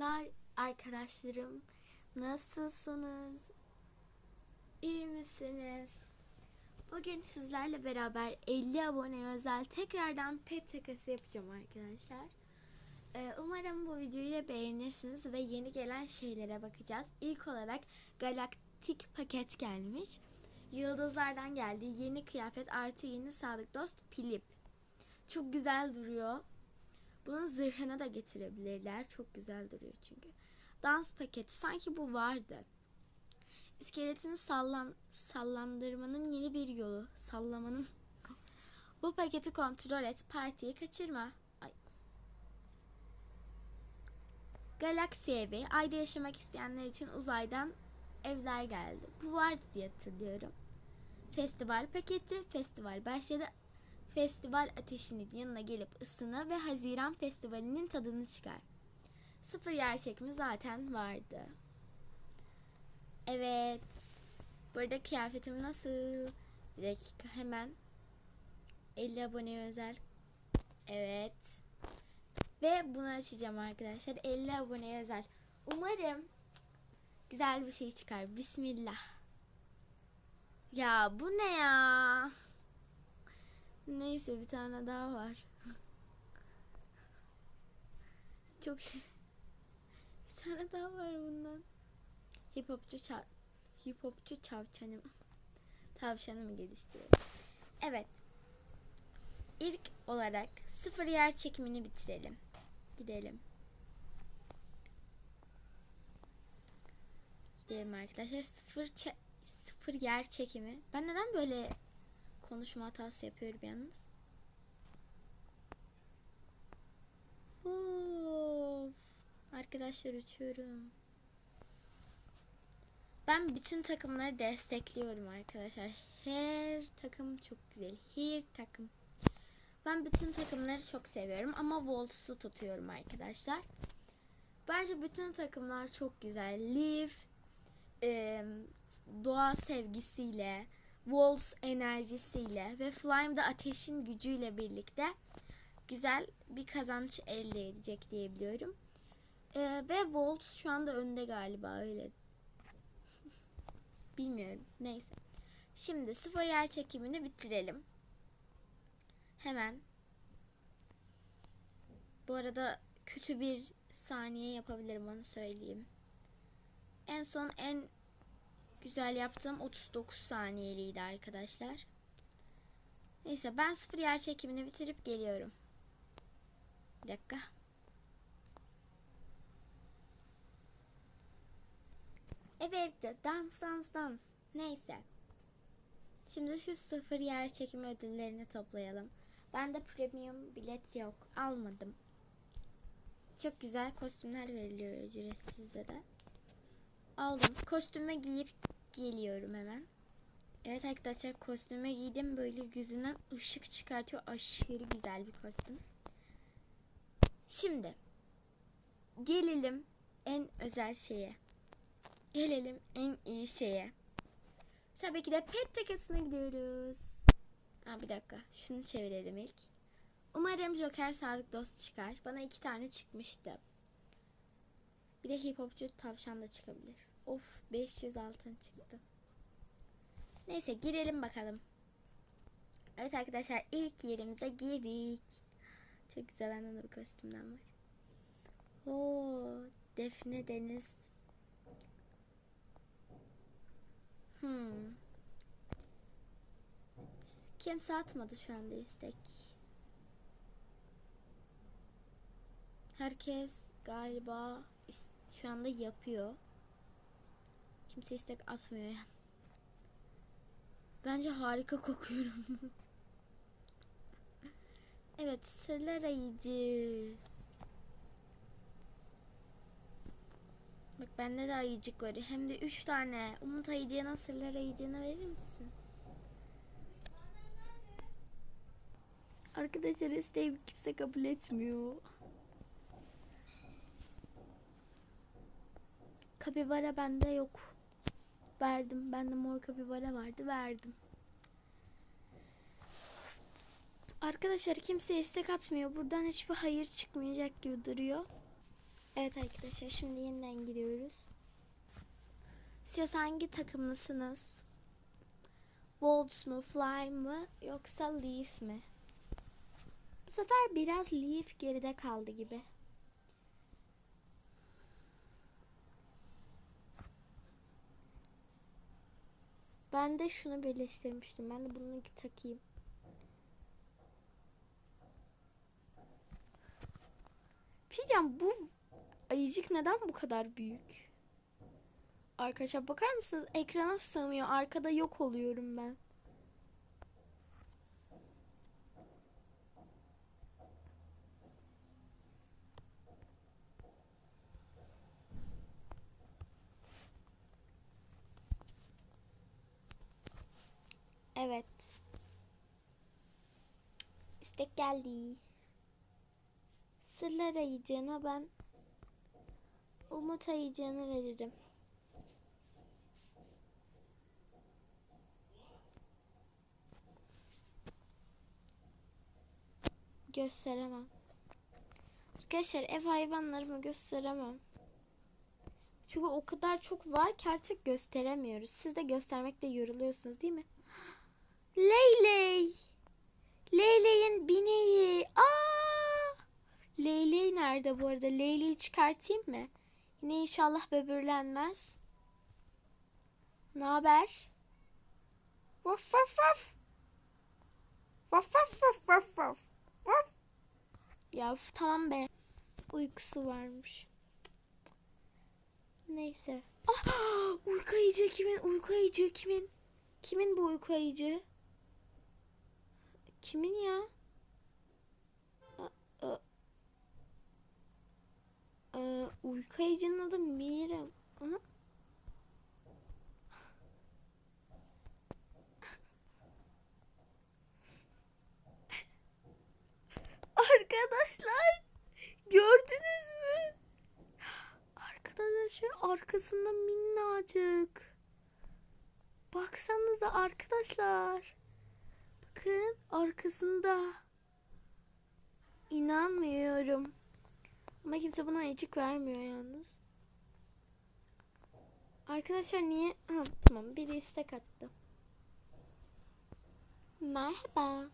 Merhabalar arkadaşlarım. Nasılsınız? İyi misiniz? Bugün sizlerle beraber 50 abone özel tekrardan pet takası yapacağım arkadaşlar. Ee, umarım bu videoyu da beğenirsiniz ve yeni gelen şeylere bakacağız. İlk olarak galaktik paket gelmiş. Yıldızlardan geldi. Yeni kıyafet artı yeni sadık dost Pilip. Çok güzel duruyor. Bunun zırhını da getirebilirler. Çok güzel duruyor çünkü. Dans paketi sanki bu vardı. İskeletini sallan sallandırmanın yeni bir yolu. Sallamanın. bu paketi kontrol et. Partiyi kaçırma. Ay. Galaksi evi. Ayda yaşamak isteyenler için uzaydan evler geldi. Bu vardı diye hatırlıyorum. Festival paketi. Festival başladı. Festival ateşinin yanına gelip ısını ve Haziran Festivali'nin tadını çıkar. Sıfır yer çekimi zaten vardı. Evet. Burada kıyafetim nasıl? Bir dakika hemen. 50 abone özel. Evet. Ve bunu açacağım arkadaşlar. 50 abone özel. Umarım güzel bir şey çıkar. Bismillah. Ya bu ne ya? Neyse bir tane daha var. Çok şey. Bir tane daha var bundan. Hip hopçu çav hip hopçu çavşanım. Tavşanımı geliştiriyorum. Evet. İlk olarak sıfır yer çekimini bitirelim. Gidelim. Gidelim arkadaşlar. Sıfır sıfır yer çekimi. Ben neden böyle konuşma hatası yapıyorum yalnız. Of. Arkadaşlar uçuyorum. Ben bütün takımları destekliyorum arkadaşlar. Her takım çok güzel. Her takım. Ben bütün takımları çok seviyorum ama Volts'u tutuyorum arkadaşlar. Bence bütün takımlar çok güzel. Leaf e, doğa sevgisiyle, Wolves enerjisiyle ve Flame'da ateşin gücüyle birlikte güzel bir kazanç elde edecek diyebiliyorum. Ee, ve Wolves şu anda önde galiba öyle. Bilmiyorum. Neyse. Şimdi sıfır yer çekimini bitirelim. Hemen. Bu arada kötü bir saniye yapabilirim onu söyleyeyim. En son en güzel yaptığım 39 saniyeliydi arkadaşlar. Neyse ben sıfır yer çekimini bitirip geliyorum. Bir dakika. Evet dans dans dans. Neyse. Şimdi şu sıfır yer çekimi ödüllerini toplayalım. Bende premium bilet yok. Almadım. Çok güzel kostümler veriliyor ücretsiz de. Aldım. Kostüme giyip geliyorum hemen. Evet arkadaşlar kostüme giydim. Böyle yüzünden ışık çıkartıyor. Aşırı güzel bir kostüm. Şimdi gelelim en özel şeye. Gelelim en iyi şeye. Tabii ki de pet takasına gidiyoruz. Ha bir dakika. Şunu çevirelim ilk. Umarım Joker Sadık Dost çıkar. Bana iki tane çıkmıştı. Bir de hip hopçu tavşan da çıkabilir. Of 500 altın çıktı. Neyse girelim bakalım. Evet arkadaşlar ilk yerimize girdik. Çok güzel benden de bir kostümden var. Oo, Defne Deniz. Hmm. Kimse atmadı şu anda istek. Herkes galiba şu anda yapıyor. Kimse istek atmıyor yani. Bence harika kokuyorum. evet sırlar ayıcı. Bak bende de ayıcık var. Hem de üç tane. Umut ayıcığına sırlar ayıcığına verir misin? Arkadaşlar isteği kimse kabul etmiyor. Kapibara bende yok. Verdim. Bende mor kapibara vardı. Verdim. Arkadaşlar kimse istek atmıyor. Buradan hiçbir hayır çıkmayacak gibi duruyor. Evet arkadaşlar şimdi yeniden giriyoruz. Siz hangi takımlısınız? Wolves mu, Fly mı yoksa Leaf mi? Bu sefer biraz Leaf geride kaldı gibi. Ben de şunu birleştirmiştim. Ben de bunu takayım. Bir şey diyeceğim, bu ayıcık neden bu kadar büyük? Arkadaşlar bakar mısınız? Ekrana sığmıyor. Arkada yok oluyorum ben. Evet. İstek geldi. Sırlar ayıcığına ben Umut ayıcığını veririm. Gösteremem. Arkadaşlar ev hayvanlarımı gösteremem. Çünkü o kadar çok var ki artık gösteremiyoruz. Siz de göstermekte yoruluyorsunuz değil mi? Leyley. Leyley'in bineği. Aa! Leyley nerede bu arada? Leyley'i çıkartayım mı? Yine inşallah böbürlenmez. Ne haber? Vaf vaf vaf. Vaf vaf vaf vaf vaf. Vaf. Ya üf, tamam be. Uykusu varmış. Neyse. Ah, uyku ayıcı kimin? Uyku ayıcı kimin? Kimin bu uyku ayıcı? Kimin ya? Aa, uyku ayıcının adı. Aha. Arkadaşlar gördünüz mü? Arkadaşlar arkasında minnacık. Baksanıza arkadaşlar. Bakın arkasında. İnanmıyorum. Ama kimse buna ayıcık vermiyor yalnız. Arkadaşlar niye? Ha, tamam biri istek attı. Merhaba.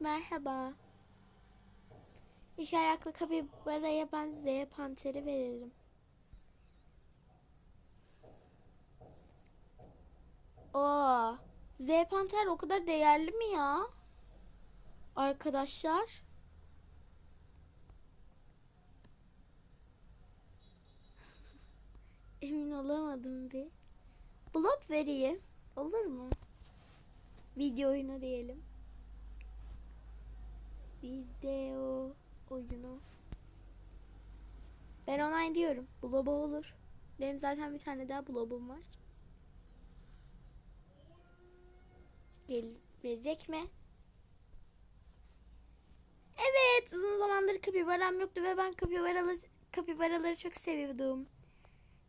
Merhaba. İki ayaklı kapibaraya ben Z panteri veririm. Oo, Z panter o kadar değerli mi ya? Arkadaşlar. Emin olamadım bir. Blob vereyim. Olur mu? Video oyunu diyelim. Video oyunu. Ben onay diyorum. Bloba olur. Benim zaten bir tane daha blobum var. Gel verecek mi? Evet, uzun zamandır kapibaram yoktu ve ben kapibaraları, kapibaraları çok seviyordum.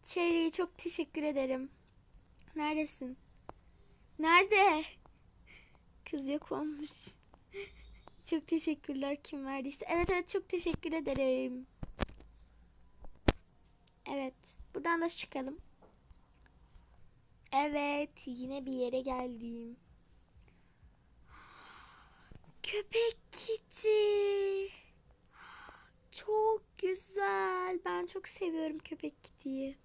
Cherry'e çok teşekkür ederim. Neredesin? Nerede? Kız yok olmuş. çok teşekkürler kim verdiyse. Evet evet çok teşekkür ederim. Evet. Buradan da çıkalım. Evet. Yine bir yere geldim. Köpek kiti. Çok güzel. Ben çok seviyorum köpek kitiyi.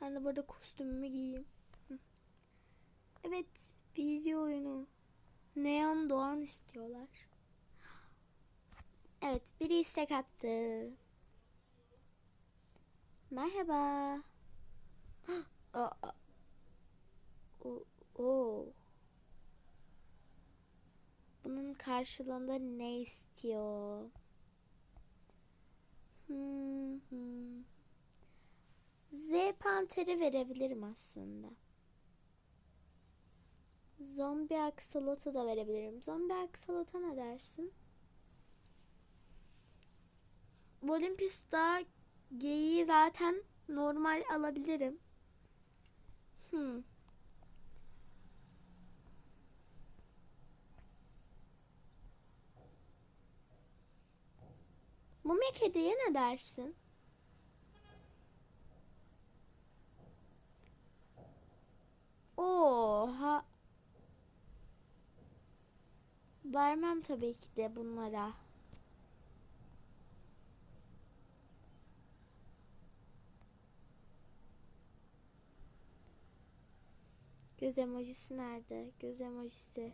Ben de burada kostümümü giyeyim. Evet, video oyunu. Neon Doğan istiyorlar. Evet, biri istek attı. Merhaba. Aa, o, o. Bunun karşılığında ne istiyor? Hmm, hmm. Z panteri verebilirim aslında. Zombi aksolotlu da verebilirim. Zombi aksolota ne dersin? Olympus'ta geyiği zaten normal alabilirim. Hmm. Mumya kediye ne dersin? Oha. Vermem tabii ki de bunlara. Göz emojisi nerede? Göz emojisi.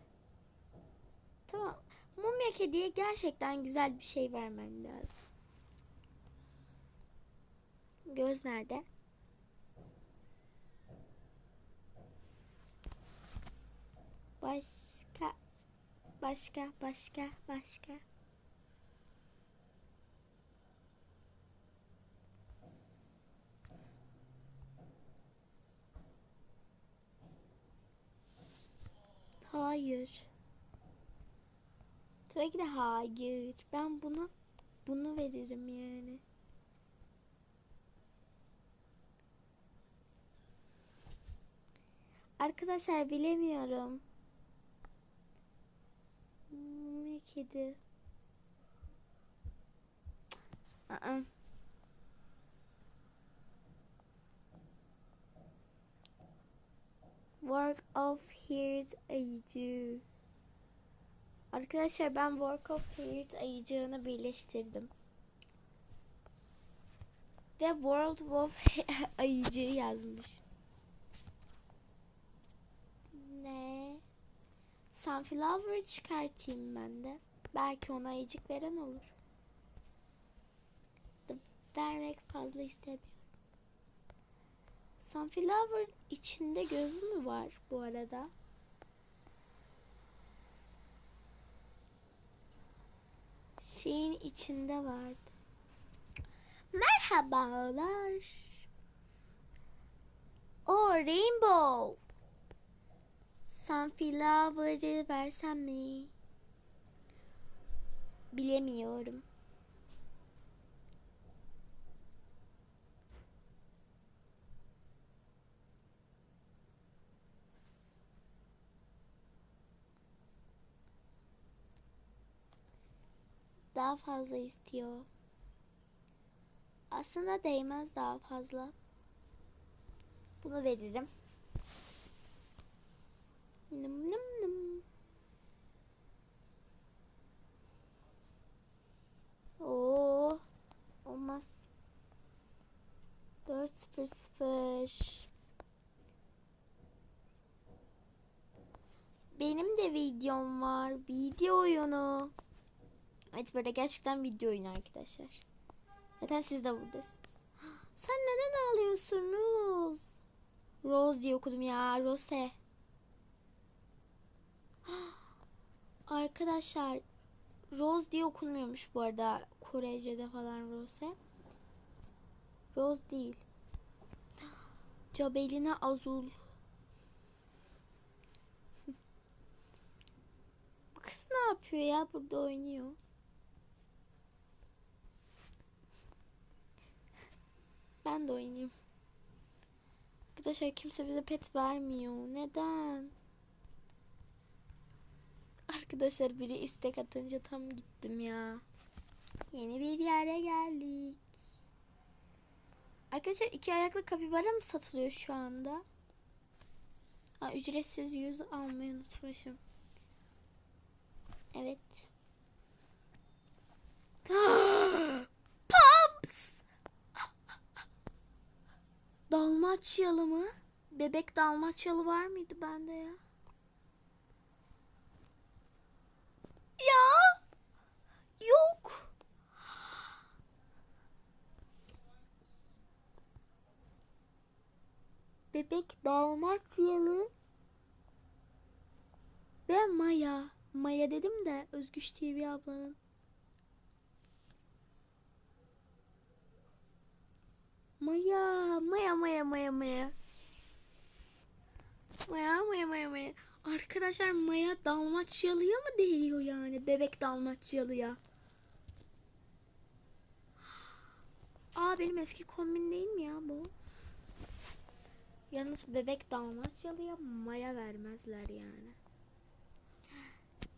Tamam. Mumya kediye gerçekten güzel bir şey vermem lazım. Göz nerede? Başka, başka, başka, başka. Hayır. Tabii ki de hayır. Ben buna bunu veririm yani. Arkadaşlar bilemiyorum. Hmm, kedi. I-ı. Work of Heart ayıcı. Arkadaşlar ben Work of Heart ayıcığını birleştirdim. Ve World of ayıcığı yazmış. Ne? Sunflower çıkartayım ben de. Belki ona ayıcık veren olur. Vermek fazla istemiyorum. Sunflower içinde gözü mü var bu arada? Şeyin içinde vardı. Merhabalar. O Rainbow. Sunflower'ı versem mi? Bilemiyorum. Daha fazla istiyor. Aslında değmez daha fazla. Bunu veririm. Nım nım nım. Oo, olmaz. 400 Benim de videom var. Video oyunu. Evet böyle gerçekten video oyunu arkadaşlar. Zaten siz de buradasınız. Sen neden ağlıyorsun Rose? Rose diye okudum ya. Rose. Arkadaşlar Rose diye okunmuyormuş bu arada Korece'de falan Rose. Rose değil. Cabelina Azul. Bu kız ne yapıyor ya burada oynuyor? Ben de oynayayım. Arkadaşlar kimse bize pet vermiyor. Neden? Arkadaşlar biri istek atınca tam gittim ya. Yeni bir yere geldik. Arkadaşlar iki ayaklı kapibara mı satılıyor şu anda? Ha, ücretsiz yüz almayı unutmuşum. Evet. Dalmaçyalı mı? Bebek dalmaçyalı var mıydı bende ya? Ya yok. Bebek dalmaçyalı ve Maya. Maya dedim de Özgüç TV ablanın. Maya, Maya, Maya, Maya, Maya. Maya, Maya, Maya, Maya. Arkadaşlar Maya Dalmaçyalı'ya mı değiyor yani? Bebek Dalmaçyalı'ya. Aa benim eski kombin değil mi ya bu? Yalnız bebek Dalmaçyalı'ya Maya vermezler yani.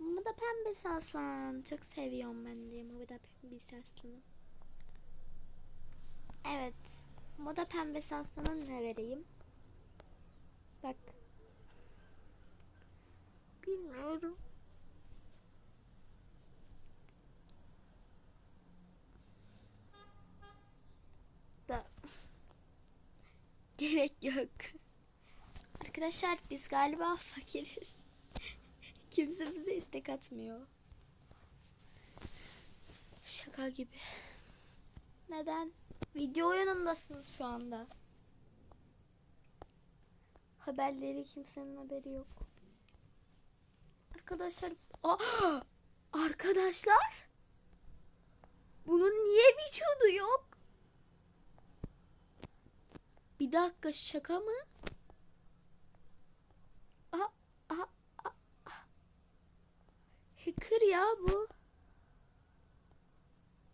Bu da pembesi aslan. Çok seviyorum ben de. Bu da pembesi aslanım. Evet. Moda pembesi aslında ne vereyim? Bak. Bilmiyorum. Da. Gerek yok. Arkadaşlar biz galiba fakiriz. Kimse bize istek atmıyor. Şaka gibi. Neden? Video oyunundasınız şu anda. Haberleri kimsenin haberi yok. Arkadaşlar, Aa! arkadaşlar, bunun niye vücudu yok? Bir dakika şaka mı? Aa, aa, aa. Hacker ya bu.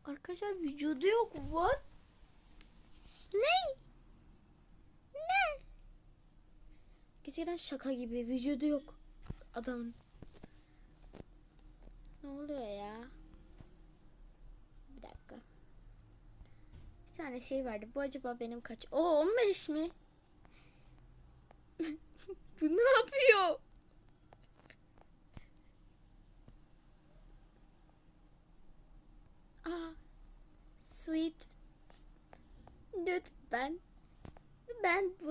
Arkadaşlar vücudu yok. What? Ne? Ne? Gerçekten şaka gibi. Vücudu yok adamın. Ne oluyor ya? Bir dakika. Bir tane şey vardı. Bu acaba benim kaç? O 15 mi? Bu ne yapıyor?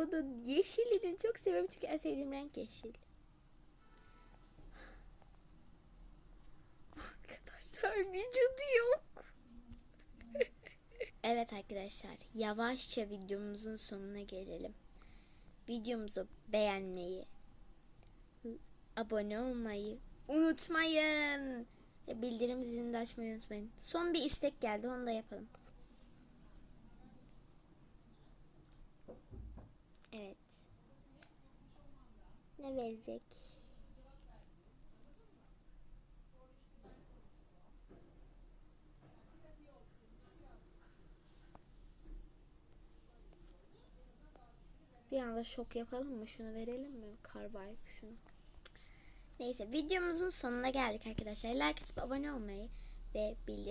Ben bunu yeşilini çok seviyorum çünkü en sevdiğim renk yeşil. Arkadaşlar vücudu yok. evet arkadaşlar yavaşça videomuzun sonuna gelelim. Videomuzu beğenmeyi, abone olmayı unutmayın. Bildirim zilini de açmayı unutmayın. Son bir istek geldi onu da yapalım. Evet. Ne verecek? Bir anda şok yapalım mı? Şunu verelim mi? Karbay şunu. Neyse videomuzun sonuna geldik arkadaşlar. Like atıp abone olmayı ve bildirim